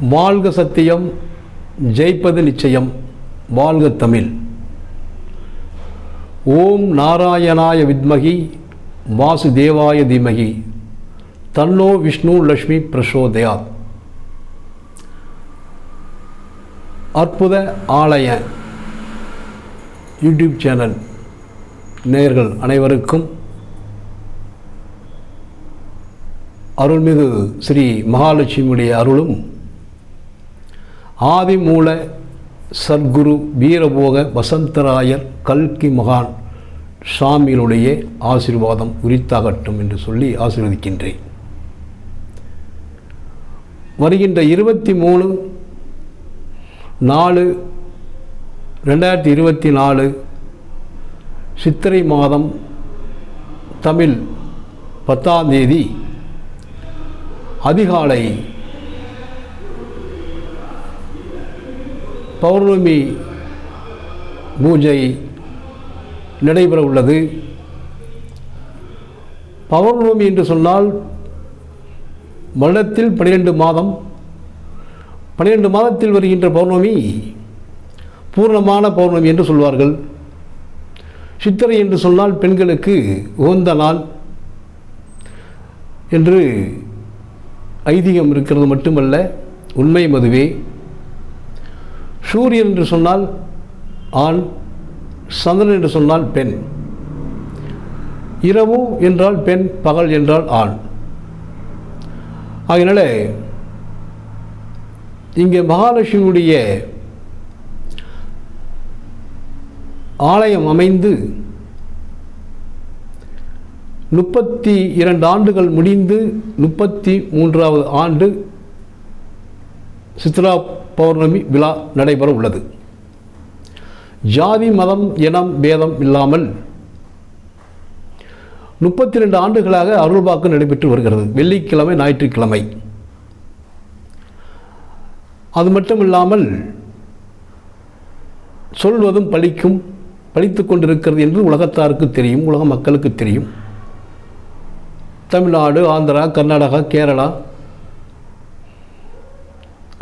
வாழ்க சத்தியம் ஜெயிப்பது நிச்சயம். வாழ்க தமிழ். ஓம் நாராயணாய வித்மகி வாசுதேவாய தீமகி. தன்னோ விஷ்ணு லக்ஷ்மி பிரசோதயாத். அற்புத ஆலய யூடியூப் சேனல் நேயர்கள் அனைவருக்கும் அருள்மிகு ஸ்ரீ மகாலட்சுமியுடைய அருளும் ஆதிமூல சத்குரு வீரபோக வசந்தராயர் கல்கி மகான் சாமியினுடைய ஆசீர்வாதம் உரித்தாகட்டும் என்று சொல்லி ஆசீர்வதிக்கின்றேன். வருகின்ற இருபத்தி மூணு நாலு ரெண்டாயிரத்தி இருபத்தி நாலு சித்திரை மாதம் தமிழ் பத்தாம் தேதி அதிகாலை பௌர்ணமி பூஜை நடைபெற உள்ளது. பௌர்ணமி என்று சொன்னால் வருடத்தில் பன்னிரெண்டு மாதம். பன்னிரெண்டு மாதத்தில் வருகின்ற பௌர்ணமி பூர்ணமான பௌர்ணமி என்று சொல்வார்கள். சித்திரை என்று சொன்னால் பெண்களுக்கு உகந்த நாள் என்று ஐதீகம் இருக்கிறது மட்டுமல்ல உண்மை மதுவே. சூரியன் என்று சொன்னால் ஆண் சந்திரன் என்று சொன்னால் பெண். இரவு என்றால் பெண் பகல் என்றால் ஆண். அதனால இங்கே மகாலட்சுமியுடைய ஆலயம் அமைந்து முப்பத்தி இரண்டு ஆண்டுகள் முடிந்து முப்பத்தி மூன்றாவது ஆண்டு சித்ரா பௌர்ணமி விழா நடைபெற உள்ளது ஜாதி மதம் இனம் பேதம் இல்லாமல் முப்பத்தி ரெண்டு ஆண்டுகளாக அருள்பாக்கம் நடைபெற்று வருகிறது. வெள்ளிக்கிழமை ஞாயிற்றுக்கிழமை. அது மட்டும் இல்லாமல் சொல்வதும் பழிக்கும் பழித்து கொண்டிருக்கிறது என்று உலகத்தாருக்கு தெரியும் உலக மக்களுக்கு தெரியும். தமிழ்நாடு ஆந்திரா கர்நாடகா கேரளா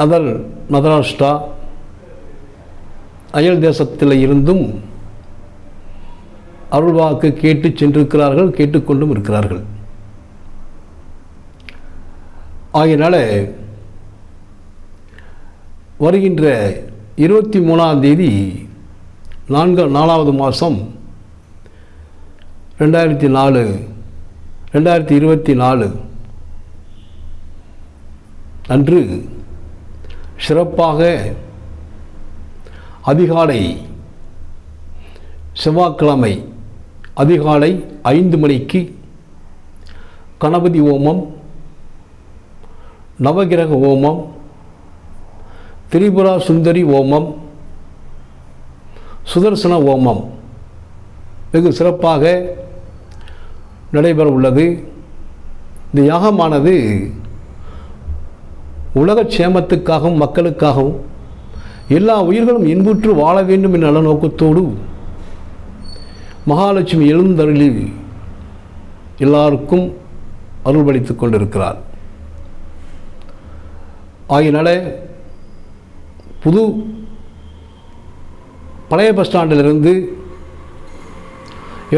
அதர் மகாராஷ்டிரா அயல் தேசத்தில் இருந்தும் அருள்வாக்கு கேட்டு சென்றிருக்கிறார்கள் கேட்டுக்கொண்டும் இருக்கிறார்கள். ஆகையினால வருகின்ற இருபத்தி மூணாம் தேதி நான்கு நாலாவது மாதம் ரெண்டாயிரத்தி நாலு ரெண்டாயிரத்தி இருபத்தி நாலு அன்று சிறப்பாக அதிகாலை செவ்வாய்க்கிழமை அதிகாலை ஐந்து மணிக்கு கணபதி ஓமம் நவகிரக ஓமம் திரிபுரா சுந்தரி ஹோமம் சுதர்சன ஓமம் வெகு சிறப்பாக நடைபெற உள்ளது இந்த யாகமானது உலக சேமத்துக்காகவும் மக்களுக்காகவும் எல்லா உயிர்களும் இன்புற்று வாழ வேண்டும் என்ற நலநோக்கத்தோடு மகாலட்சுமி எழுந்தருளி எல்லாருக்கும் அருள்பளித்துக் கொண்டிருக்கிறார். ஆகினால புது பழைய பஸ் ஸ்டாண்டிலிருந்து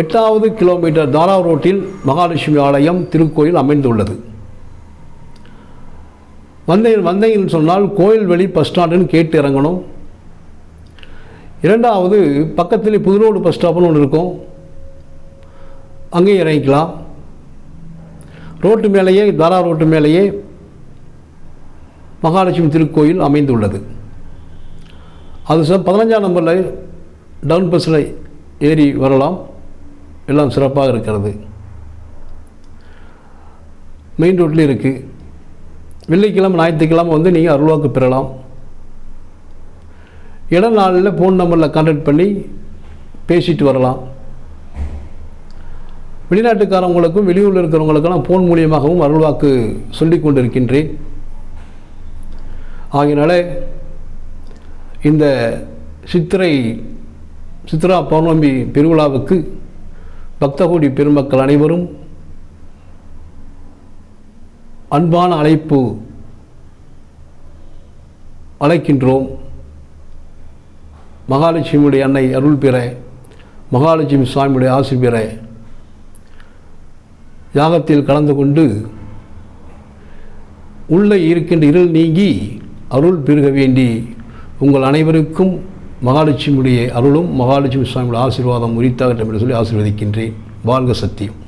எட்டாவது கிலோமீட்டர் தாரா ரோட்டில் மகாலட்சுமி ஆலயம் திருக்கோயில் அமைந்துள்ளது. வந்தேன் வந்தையில் சொன்னால் கோயில்வெளி பஸ் ஸ்டாண்டுன்னு கேட்டு இறங்கணும். இரண்டாவது பக்கத்தில் புதுரோடு பஸ் ஸ்டாப்னு ஒன்று இருக்கும். அங்கேயும் இறங்கிக்கலாம். ரோட்டு மேலேயே தாரா ரோட்டு மேலேயே மகாலட்சுமி திருக்கோயில் அமைந்துள்ளது. அது சார் பதினஞ்சாம் நம்பரில் டவுன் பஸ்ஸில் ஏறி வரலாம். எல்லாம் சிறப்பாக இருக்கிறது. மெயின் ரோட்லேயும் இருக்குது வெள்ளிக்கிழமை ஞாயிற்றுக்கிழமை வந்து நீங்கள் அருள்வாக்கு பெறலாம். இட நாளில் ஃபோன் நம்பரில் கான்டாக்ட் பண்ணி பேசிட்டு வரலாம். வெளிநாட்டுக்காரவங்களுக்கும் வெளியூரில் இருக்கிறவங்களுக்கெல்லாம் ஃபோன் மூலியமாகவும் அருள்வாக்கு சொல்லி கொண்டிருக்கின்றேன். ஆகையினால இந்த சித்திரை சித்ரா பௌர்ணமி பெருவிழாவுக்கு பக்தகோடி பெருமக்கள் அனைவரும் அன்பான அழைப்பு அழைக்கின்றோம். மகாலட்சுமியுடைய அன்னை அருள் பெற மகாலட்சுமி சுவாமியுடைய ஆசி பெற யாகத்தில் கலந்து கொண்டு உள்ளே இருக்கின்ற இருள் நீங்கி அருள் பெருக வேண்டி உங்கள் அனைவருக்கும் மகாலட்சுமியுடைய அருளும் மகாலட்சுமி சுவாமியுடைய ஆசீர்வாதம் உரித்தாகட்டும் என்று சொல்லி ஆசீர்வதிக்கின்றேன். வாழ்க சத்தியம்.